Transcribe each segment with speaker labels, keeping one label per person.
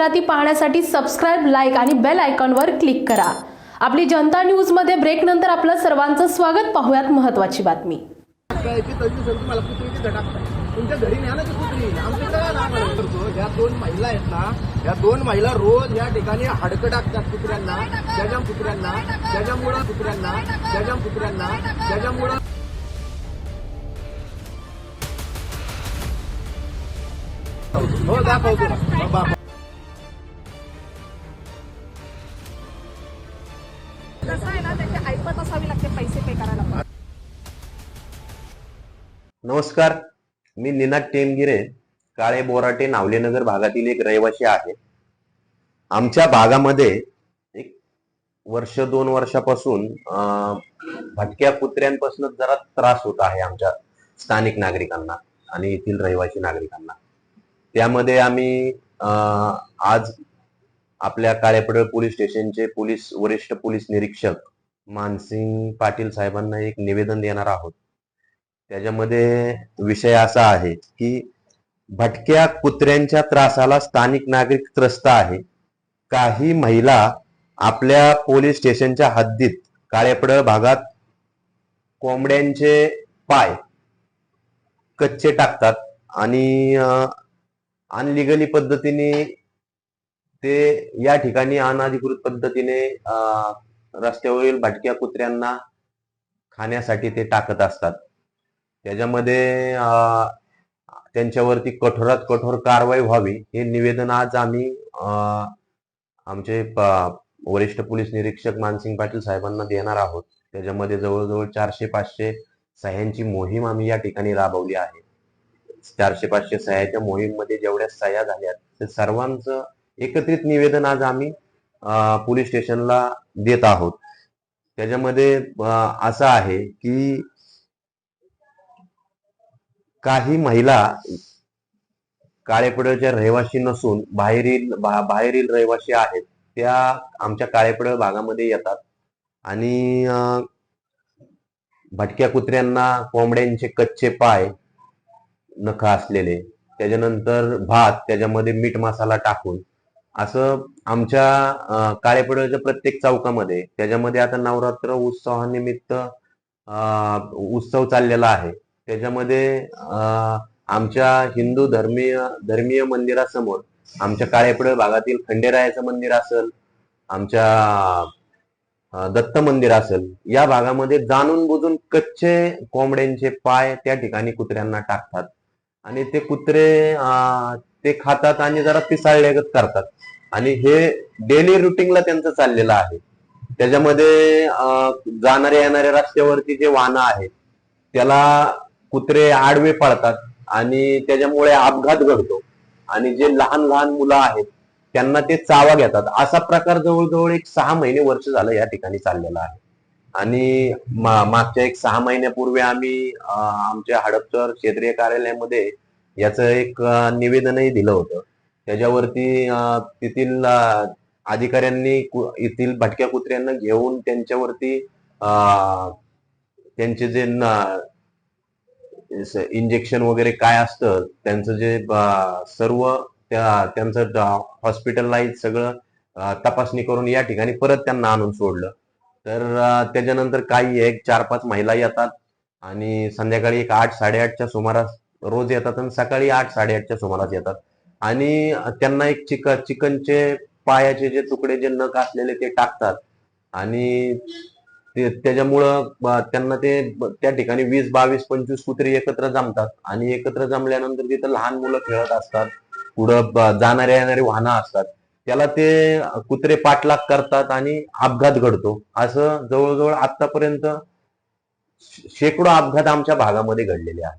Speaker 1: जाहिराती पाहण्यासाठी subscribe like आणि बेल आयकॉनवर क्लिक करा. आपली जनता न्यूजमध्ये ब्रेक नंतर आपलं सर्वांचं स्वागत. पाहूयात महत्त्वाची बातमी.
Speaker 2: तुमच्या घरी न्या ना ती कुत्री. आमच्याकडे काय राहणार करतो? ह्या दोन महिला आहेत ना ह्या दोन महिला रोज या ठिकाणी हाडकं टाकतात कुत्र्यांना. त्याच्या कुत्र्यांना त्याच्यामुळं कुत्र्यांना त्याच्या कुत्र्यांना त्याच्यामुळं हो दाखवतो. बाबा.
Speaker 3: कसं आहे ना ऐपत असावी लागते पैसे पे करायला
Speaker 4: नमस्कार मी निनाद टेमगिरे काळे बोराटे नावलेनगर भागातील एक रहिवासी आहे. आमच्या भागामध्ये एक वर्ष दोन वर्षापासून भटक्या कुत्र्यांपासून जरा त्रास होत आहे आमच्या स्थानिक नागरिकांना आणि येथील रहिवासी नागरिकांना. त्यामध्ये आम्ही अं, आज आपल्या काळेपडळ पोलीस स्टेशनचे पोलीस वरिष्ठ पोलीस निरीक्षक मानसिंग पाटील साहेबांना एक निवेदन देणार आहोत. त्याच्यामध्ये विषय असा आहे की भटक्या कुत्र्यांच्या त्रासाला स्थानिक नागरिक त्रस्त आहे. काही महिला आपल्या पोलीस स्टेशनच्या हद्दीत काळेपडळ भागात कोंबड्यांचे पाय कच्चे टाकतात आणि अनलिगली पद्धतीने ते या ठिकाणी अनाधिकृत पद्धतीने रस्त्यावरील भटक्या कुत्र्यांना खाण्यासाठी ते टाकत असतात. त्याच्यामध्ये त्यांच्यावरती कठोरात कठोर कारवाई व्हावी हे निवेदन आज आम्ही आमचे वरिष्ठ पोलीस निरीक्षक मानसिंग पाटील साहेबांना देणार आहोत. त्याच्यामध्ये जवळजवळ चारशे पाचशे सह्यांची मोहीम आम्ही या ठिकाणी राबवली आहे. चारशे पाचशे सह्याच्या मोहीममध्ये जेवढ्या सह्या झाल्या ते सर्वांचं एकत्रित निवेदन आज आम्ही पोलीस स्टेशनला देत आहोत. त्याच्यामध्ये असं आहे की काही महिला काळेपडच्या रहिवासी नसून बाहेरील बा- बाहेरील रहिवासी आहेत त्या आमच्या काळेपड भागामध्ये येतात. आणि भटक्या कुत्र्यांना कोंबड्यांचे कच्चे पाय नख असलेले त्याच्यानंतर भात त्याच्यामध्ये मीठ मसाला टाकून असं आमच्या अं, काळेपडळच्या प्रत्येक चौकामध्ये त्याच्यामध्ये आता नवरात्र उत्सवानिमित्त उत्सव चाललेला आहे. त्याच्यामध्ये आमच्या हिंदू धर्मीय धर्मीय मंदिरासमोर आमच्या काळेपडळ भागातील खंडेरायाचं मंदिर असेल आमच्या दत्त मंदिर असेल या भागामध्ये जाणून बुजून कच्चे कोंबड्यांचे पाय त्या ठिकाणी कुत्र्यांना टाकतात. आणि ते कुत्रे ते खातात आणि जरा पिसाळल्यागत करतात. आणि हे डेली रुटीनला त्यांचं चाललेलं आहे. त्याच्यामध्ये जाणारे जाणाऱ्या येणाऱ्या रस्त्यावरती जे वाहनं आहेत त्याला कुत्रे आडवे पळतात आणि त्याच्यामुळे अपघात घडतो. आणि जे लहान लहान मुलं आहेत त्यांना ते चावा घेतात. असा प्रकार जवळजवळ एक सहा महिने वर्ष झालं या ठिकाणी चाललेला आहे. आणि मागच्या एक सहा महिन्यापूर्वी आम्ही आमच्या हडपसर क्षेत्रीय कार्यालयामध्ये याचं एक निवेदनही दिलं होतं. त्याच्यावरती तेथील अधिकाऱ्यांनी येथील भटक्या कुत्र्यांना घेऊन त्यांच्यावरती त्यांचे जे इंजेक्शन वगैरे काय असतं त्यांचं जे सर्व त्या त्यांचं हॉस्पिटलाइज सगळं तपासणी करून या ठिकाणी परत त्यांना आणून सोडलं. तर त्याच्यानंतर काही एक चार पाच महिला येतात आणि संध्याकाळी एक आठ साडेआठच्या सुमारास रोज येतात आणि सकाळी आठ साडेआठच्या सुमारास येतात. आणि त्यांना एक चिक चिकनचे पायाचे जे तुकडे जे नख असलेले ते टाकतात. आणि त्याच्यामुळं त्यांना ते त्या ठिकाणी वीस बावीस पंचवीस कुत्री एकत्र जमतात. आणि एकत्र जमल्यानंतर तिथं लहान मुलं खेळत असतात. पुढं जाणारे येणारे वाहनं असतात. त्याला ते कुत्रे पाठलाग करतात आणि अपघात घडतो. असं जवळजवळ आतापर्यंत शेकडो अपघात आमच्या भागामध्ये घडलेले आहेत.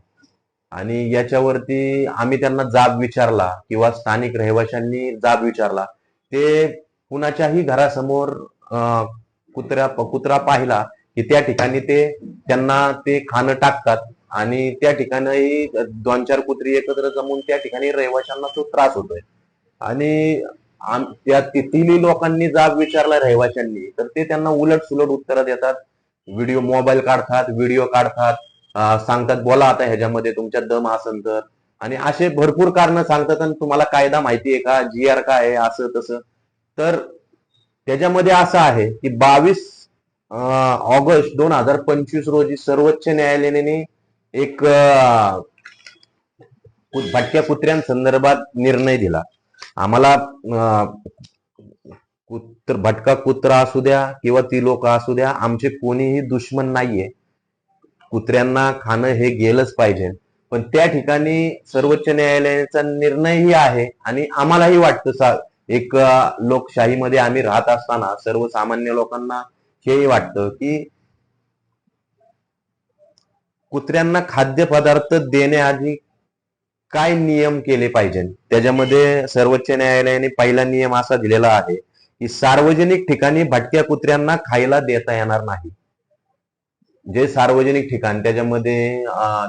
Speaker 4: आणि याच्यावरती आम्ही त्यांना जाब विचारला किंवा स्थानिक रहिवाशांनी जाब विचारला. ते कुणाच्याही घरासमोर अं, कुत्र्या कुत्रा पाहिला की त्या ठिकाणी ते त्यांना ते खाणं टाकतात आणि त्या ठिकाणी दोन चार कुत्री एकत्र जमून त्या ठिकाणी रहिवाशांना तो त्रास होतोय. आणि त्या तिथील लोकांनी जाब विचारला रहिवाशांनी. तर ते त्यांना उलट सुलट उत्तरं देतात. व्हिडिओ मोबाईल काढतात व्हिडिओ काढतात. सांगतात बोला आता ह्याच्यामध्ये तुमच्या दम असेल तर. आणि असे भरपूर कारण सांगतात आणि तुम्हाला कायदा माहिती आहे का? जी आर काय आहे? असं तसं. तर त्याच्यामध्ये असं आहे की बावीस ऑगस्ट दोन हजार पंचवीस रोजी सर्वोच्च न्यायालयाने एक भटक्या कुत्र्यांसंदर्भात निर्णय दिला. आम्हाला कुत्र भटका कुत्रा असू द्या किंवा ती लोक असू द्या आमचे कोणीही दुश्मन नाहीये. कुत्र्यांना खाणं हे गेलंच पाहिजे. पण त्या ठिकाणी सर्वोच्च न्यायालयाचा निर्णयही आहे आणि आम्हालाही वाटतं सा- एक लोकशाहीमध्ये आम्ही राहत असताना सर्वसामान्य लोकांना हेही वाटतं की कुत्र्यांना खाद्यपदार्थ देण्याआधी काय नियम केले पाहिजे? त्याच्यामध्ये सर्वोच्च न्यायालयाने पहिला नियम असा दिलेला आहे की सार्वजनिक ठिकाणी भटक्या कुत्र्यांना खायला देता येणार नाही. जे सार्वजनिक ठिकाण त्याच्यामध्ये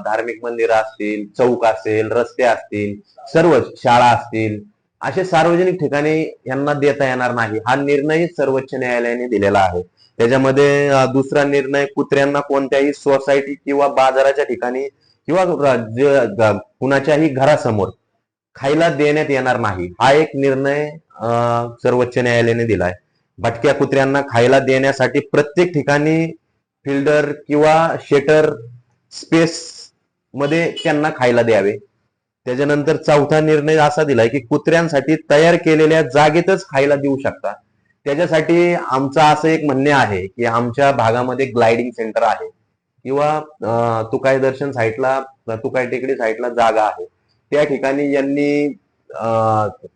Speaker 4: धार्मिक मंदिरं असतील चौक असेल रस्ते असतील सर्व शाळा असतील असे सार्वजनिक ठिकाणी यांना देता येणार नाही. हा निर्णय सर्वोच्च न्यायालयाने दिलेला आहे. त्याच्यामध्ये दुसरा निर्णय कुत्र्यांना कोणत्याही सोसायटी किंवा बाजाराच्या ठिकाणी किंवा कुणाच्याही घरासमोर खायला देण्यात येणार नाही. हा एक निर्णय सर्वोच्च न्यायालयाने दिलाय. भटक्या कुत्र्यांना खायला देण्यासाठी प्रत्येक ठिकाणी फिल्डर किंवा शेटर स्पेस मध्ये त्यांना खायला द्यावे. त्याच्यानंतर चौथा निर्णय असा दिलाय की कुत्र्यांसाठी तयार केलेल्या जागेतच खायला देऊ शकता. त्याच्यासाठी आमचं असं एक म्हणणे आहे की आमच्या भागामध्ये ग्लायडिंग सेंटर आहे. किंवा तुकाई दर्शन साईटला तुकाई टेकडी साईटला जागा आहे. त्या ठिकाणी यांनी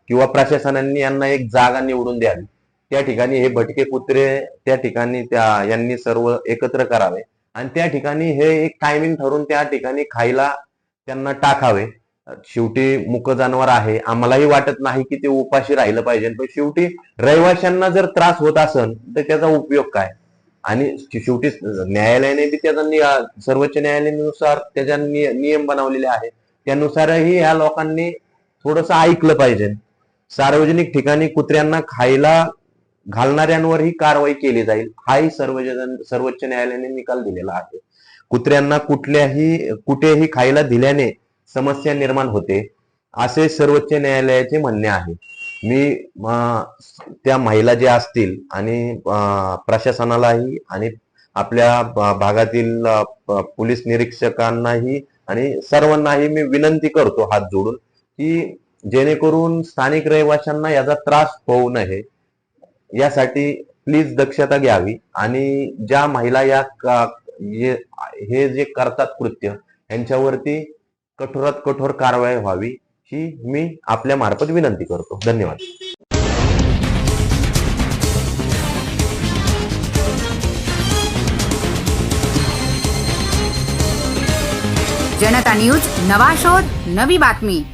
Speaker 4: किंवा प्रशासनांनी यांना एक जागा निवडून द्यावी. त्या ठिकाणी हे भटके कुत्रे त्या ठिकाणी त्या यांनी सर्व एकत्र करावे. आणि त्या ठिकाणी हे एक टायमिंग ठरवून त्या ठिकाणी खायला त्यांना टाकावे. शेवटी मुक जनावर आहे. आम्हालाही वाटत नाही की ते उपाशी राहिलं पाहिजे. पण शेवटी रहिवाशांना जर त्रास होत असेल तर त्याचा उपयोग काय? आणि शेवटी न्यायालयाने बी त्याचा सर्वोच्च न्यायालयानुसार त्याच्या नियम बनवलेले आहेत. त्यानुसारही ह्या लोकांनी थोडस ऐकलं पाहिजे. सार्वजनिक ठिकाणी कुत्र्यांना खायला घालणाऱ्यांवरही कारवाई केली जाईल. हाही सर्वजन सर्वोच्च न्यायालयाने निकाल दिलेला आहे. कुत्र्यांना कुठल्याही कुठेही खायला दिल्याने समस्या निर्माण होते असे सर्वोच्च न्यायालयाचे म्हणणे आहे. मी त्या महिला ज्या असतील आणि प्रशासनालाही आणि आपल्या भागातील पोलीस निरीक्षकांनाही आणि सर्वांनाही मी विनंती करतो हात जोडून की जेणेकरून स्थानिक रहिवाशांना याचा त्रास होऊ नये. यासाठी प्लीज दक्षता घ्यावी आणि ज्या महिला या का- हे जे करतात कृत्य यांच्यावरती कठोरात कठोर कारवाई व्हावी. ही मी आपल्या मार्फत विनंती करतो. धन्यवाद.
Speaker 5: जनता न्यूज नवा शोध नवी बातमी.